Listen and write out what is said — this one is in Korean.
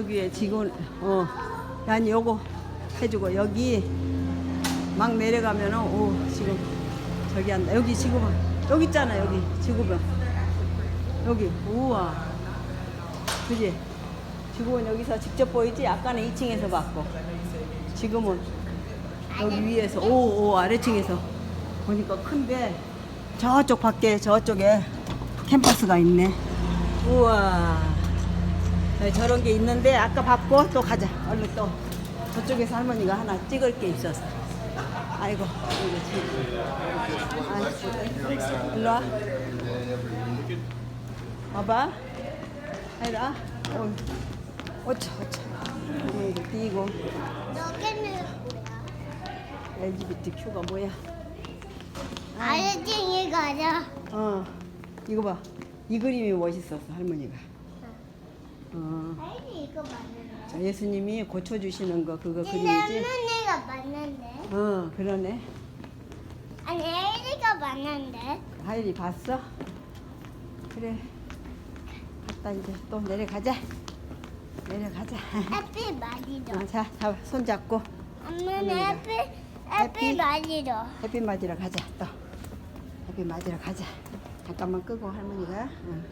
여기에 지금 어, 난 요거 해주고 여기 막 내려가면은 오 지금 저기 한다. 여기 지금 여기 있잖아 여기 지구본 여기 우와 그지? 지구본 여기서 직접 보이지? 아까는 2층에서 봤고 지금은 여기 위에서 오, 오 아래층에서 보니까 큰데 저쪽 밖에 저쪽에 캠퍼스가 있네. 우와. 네, 저런 게 있는데 아까 봤고 또 가자. 얼른 또 저쪽에서 할머니가 하나 찍을 게 있었어. 아이고. 일로 와. 와봐. 아이라. 어, 어차 어차. 이거 뭐야? LGBTQ가 뭐야? 아르쟁이 가자. 어, 이거 봐. 이 그림이 멋있었어, 할머니가. 어, 아니 이거 맞는데. 자, 예수님이 고쳐주시는 거, 그거 그림이지? 할머니가 맞는데. 어, 그러네. 아니 에리가 맞는데. 하일이 봤어? 그래. 갔다 이제 또 내려가자. 내려가자. 해피 맞이도. 어, 자, 잡아, 손 잡고 엄마는 해피 해피? 해피 맞이도. 햇빛 맞으러 가자, 또. 햇빛 맞으러 가자. 잠깐만 끄고 할머니가. 어.